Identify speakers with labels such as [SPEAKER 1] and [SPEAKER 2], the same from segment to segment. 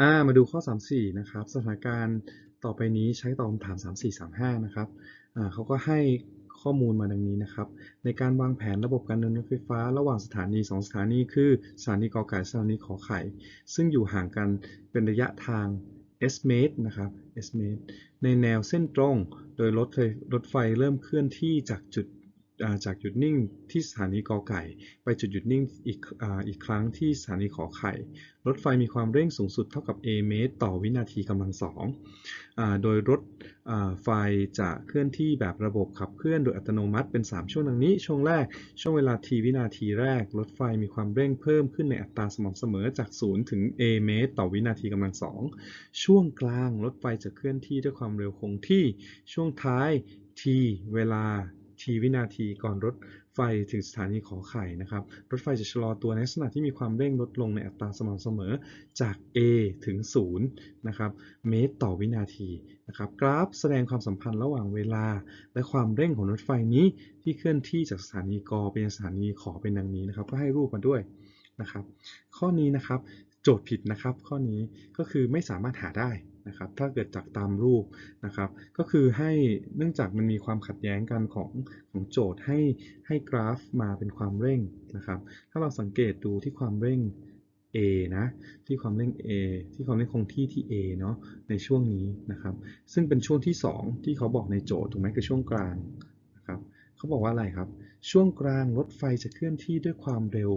[SPEAKER 1] อ่ามาดูข้อ 34 นะครับ สถานการณ์ต่อไปนี้ใช้ตอบคำถาม 3435 นะครับอ่าเขาก็ให้ข้อมูลมาดังนี้นะครับ ในการวางแผนระบบการเดินรถไฟฟ้า ระหว่างสถานี 2 สถานีคือสถานีกอไก่สถานีขอไข่ ซึ่งอยู่ห่างกันเป็นระยะทาง s เมตรนะครับ s เมตรในแนวเส้นตรง โดยรถไฟรถไฟเริ่มเคลื่อนที่จากจุด จากหยุดนิ่งที่สถานีกอไก่ ไปจุดหยุดนิ่งอีกออีกครั้งที่สถานีขอไข่ รถไฟมีความเร่งสูงสุดเท่ากับ a เมตร ต่อวินาทีกำลังสองอโดยรถไฟจะเคลื่อนที่แบบระบบขับเคลื่อนโดยอัตโนมัติเป็น 3 ช่วงดังนี้ ช่วงแรก ช่วงเวลา t วินาทีแรก รถไฟมีความเร่งเพิ่มขึ้นในอัตราสม่ำเสมอจาก 0 ถึง a เมตร ต่อวินาทีกำลังสองช่วงกลางรถไฟจะเคลื่อนที่ด้วยความเร็วคงที่ ช่วงท้าย t เวลา t วินาทีก่อนรถไฟถึงสถานีขอไข่นะครับ รถไฟจะชะลอตัวในลักษณะที่มีความเร่งลดลงในอัตราสม่ำเสมอจาก a ถึง 0 นะครับ เมตรต่อวินาทีนะครับ กราฟแสดงความสัมพันธ์ระหว่างเวลา และความเร่งของรถไฟนี้ที่เคลื่อนที่จากสถานีกไปยังสถานีขอเป็นดังนี้นะครับ ก็ให้รูปมาด้วยนะครับ ข้อนี้นะครับ โจทย์ผิดนะครับ ข้อนี้ก็คือไม่สามารถหาได้ นะครับถ้าเกิดจากตามรูปนะครับก็คือให้เนื่องจากมันมีความขัดแย้งกันของของโจทย์ให้ให้กราฟมาเป็นความเร่งนะครับถ้าเราสังเกตดูที่ความเร่ง a นะที่ความเร่ง a ที่ความเร่งคงที่ที่ a เนาะในช่วงนี้นะครับซึ่งเป็นช่วงที่ 2 ที่เขาบอกในโจทย์ถูกไหมคือช่วงกลางนะครับเขาบอกว่าอะไรครับ ช่วงกลางรถไฟจะเคลื่อนที่ด้วยความเร็ว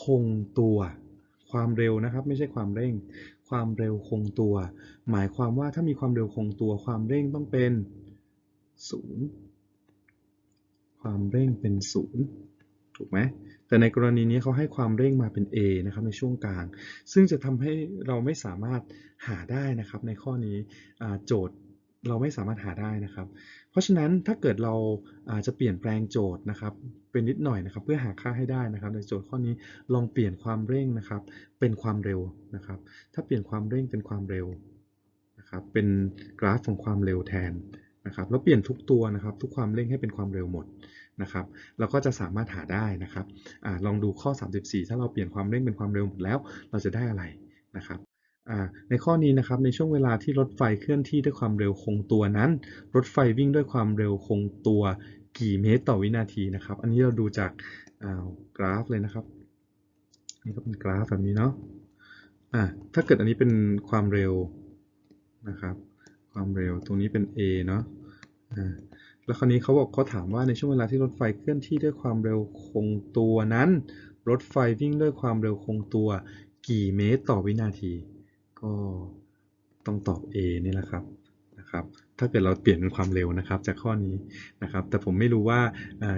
[SPEAKER 1] คงตัวความเร็วนะครับ ไม่ใช่ความเร่ง ความเร็วคงตัว หมายความว่าถ้ามีความเร็วคงตัว ความเร่งต้องเป็น 0 ความเร่งเป็น 0 ถูกไหมแต่ในกรณีนี้เขาให้ความเร่งมาเป็น a นะครับในช่วงกลาง ซึ่งจะทำให้เราไม่สามารถหาได้นะครับในข้อนี้โจทย์ เราไม่สามารถหาได้นะครับ เพราะฉะนั้นถ้าเกิดเราอาจจะเปลี่ยนแปลงโจทย์นะครับ เป็นนิดหน่อยนะครับ เพื่อหาค่าให้ได้นะครับ ในโจทย์ข้อนี้ลองเปลี่ยนความเร่งนะครับ เป็นความเร็วนะครับ ถ้าเปลี่ยนความเร่งเป็นความเร็วนะครับ เป็นกราฟของความเร็วแทนนะครับแล้วเปลี่ยนทุกตัวนะครับ ทุกความเร่งให้เป็นความเร็วหมดนะครับ เราก็จะสามารถหาได้นะครับอลองดูข้อ 34 ถ้าเราเปลี่ยนความเร่งเป็นความเร็วหมดแล้ว เราจะได้อะไรนะครับ ในข้อนี้นะครับในช่วงเวลาที่รถไฟเคลื่อนที่ด้วยความเร็วคงตัวนั้น รถไฟวิ่งด้วยความเร็วคงตัวกี่เมตรต่อวินาทีนะครับ อันนี้เราดูจากกราฟเลยนะครับนี่ก็เป็นกราฟแบบนี้เนาะะถ้าเกิดอันนี้เป็นความเร็วนะครับ ความเร็วตรงนี้เป็น a เนาะะแล้วคราวนี้เขาบอกเขาถามว่าในช่วงเวลาที่รถไฟเคลื่อนที่ด้วยความเร็วคงตัวนั้น รถไฟวิ่งด้วยความเร็วคงตัว กี่เมตรต่อวินาที ก็ต้องตอบ A นี่แหละครับนะครับ ถ้าเกิดเราเปลี่ยนเป็นความเร็วนะครับ จากข้อนี้นะครับ แต่ผมไม่รู้ว่า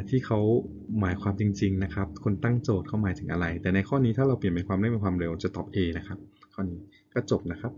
[SPEAKER 1] ที่เขาหมายความจริง ๆ นะครับ คนตั้งโจทย์เขาหมายถึงอะไร แต่ในข้อนี้ถ้าเราเปลี่ยนเป็นความเร็วเป็นความเร็วจะตอบ A นะครับ ข้อนี้ก็จบนะครับ